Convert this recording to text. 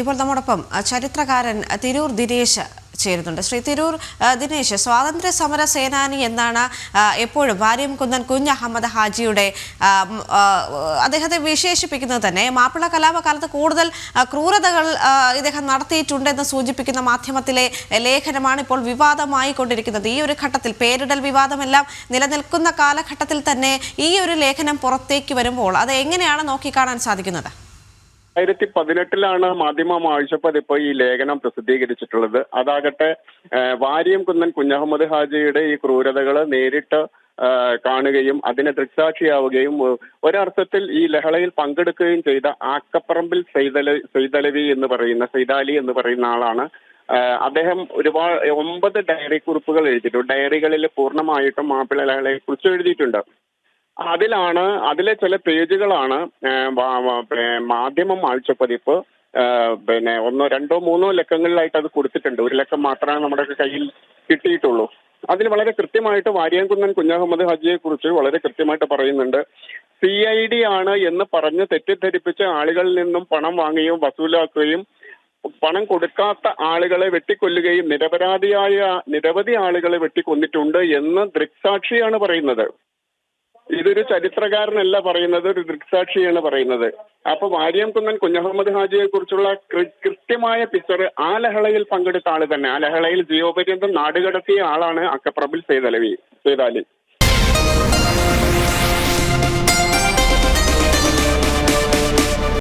ഇപ്പോൾ നമ്മോടൊപ്പം ചരിത്രകാരൻ തിരൂർ ദിനേശ് ചേരുന്നുണ്ട്. ശ്രീ തിരൂർ ദിനേശ് സ്വാതന്ത്ര്യ സമര സേനാനി എന്നാണ് എപ്പോഴും വാര്യം കുന്നൻ കുഞ്ഞ് അഹമ്മദ് ഹാജിയുടെ അദ്ദേഹത്തെ വിശേഷിപ്പിക്കുന്നത് തന്നെ. മാപ്പിള കലാപകാലത്ത് കൂടുതൽ ക്രൂരതകൾ ഇദ്ദേഹം നടത്തിയിട്ടുണ്ടെന്ന് സൂചിപ്പിക്കുന്ന മാധ്യമത്തിലെ ലേഖനമാണ് ഇപ്പോൾ വിവാദമായി കൊണ്ടിരിക്കുന്നത്. ഈ ഒരു ഘട്ടത്തിൽ പേരിടൽ വിവാദമെല്ലാം നിലനിൽക്കുന്ന കാലഘട്ടത്തിൽ തന്നെ ഈ ഒരു ലേഖനം പുറത്തേക്ക് വരുമ്പോൾ അത് എങ്ങനെയാണ് നോക്കിക്കാണാൻ സാധിക്കുന്നത്? രണ്ടായിരത്തി പതിനെട്ടിലാണ് മാധ്യമം ആവശ്യപ്പെട്ട് ഇപ്പോൾ ഈ ലേഖനം പ്രസിദ്ധീകരിച്ചിട്ടുള്ളത്. അതാകട്ടെ വാര്യം കുന്നൻ കുഞ്ഞഹമ്മദ് ഹാജിയുടെ ഈ ക്രൂരതകൾ നേരിട്ട് കാണുകയും അതിനെ ദൃക്സാക്ഷിയാവുകയും ഒരർത്ഥത്തിൽ ഈ ലഹളയിൽ പങ്കെടുക്കുകയും ചെയ്ത ആക്കപ്പറമ്പിൽ സെയ്തല സെയ്തലവി എന്ന് പറയുന്ന സെയ്താലി എന്ന് പറയുന്ന ആളാണ്. അദ്ദേഹം ഒരുപാട് ഒമ്പത് ഡയറി കുറിപ്പുകൾ എഴുതിയിട്ടുണ്ട്. ഡയറികളിൽ പൂർണമായിട്ടും മാപ്പിള ലഹളയെ കുറിച്ച് എഴുതിയിട്ടുണ്ട്. അതിലാണ് അതിലെ ചില പേജുകളാണ് മാധ്യമം ആഴ്ചപ്പതിപ്പ് പതിപ്പ് പിന്നെ ഒന്നോ രണ്ടോ മൂന്നോ ലക്കങ്ങളിലായിട്ട് അത് കൊടുത്തിട്ടുണ്ട്. ഒരു ലക്കം മാത്രമേ നമ്മുടെ കയ്യിൽ കിട്ടിയിട്ടുള്ളൂ. അതിൽ വളരെ കൃത്യമായിട്ട് വാര്യാംകുന്നൻ കുഞ്ഞഹമ്മദ് ഹജിയെ കുറിച്ച് വളരെ കൃത്യമായിട്ട് പറയുന്നുണ്ട്. സി ഐ ഡി ആണ് എന്ന് പറഞ്ഞ് തെറ്റിദ്ധരിപ്പിച്ച ആളുകളിൽ നിന്നും പണം വാങ്ങുകയും വസൂലാക്കുകയും പണം കൊടുക്കാത്ത ആളുകളെ വെട്ടിക്കൊല്ലുകയും നിരപരാധിയായ നിരവധി ആളുകളെ വെട്ടിക്കൊന്നിട്ടുണ്ട് എന്ന് ദൃക്സാക്ഷിയാണ് പറയുന്നത്. ഇതൊരു ചരിത്രകാരനല്ല പറയുന്നത് ഒരു ദൃക്സാക്ഷിയാണ് പറയുന്നത്. അപ്പൊ വാര്യം കുന്നൻ കുഞ്ഞഹമ്മദ് ഹാജിയെ കുറിച്ചുള്ള കൃത്യമായ പിക്ചർ ആ ലഹളയിൽ പങ്കെടുത്ത ആൾ തന്നെ. ആ ലഹളയിൽ ജീവപര്യന്തം നാടുകടത്തിയ ആളാണ് അക്കപ്രബിൽ സേതലവി സേതാലി.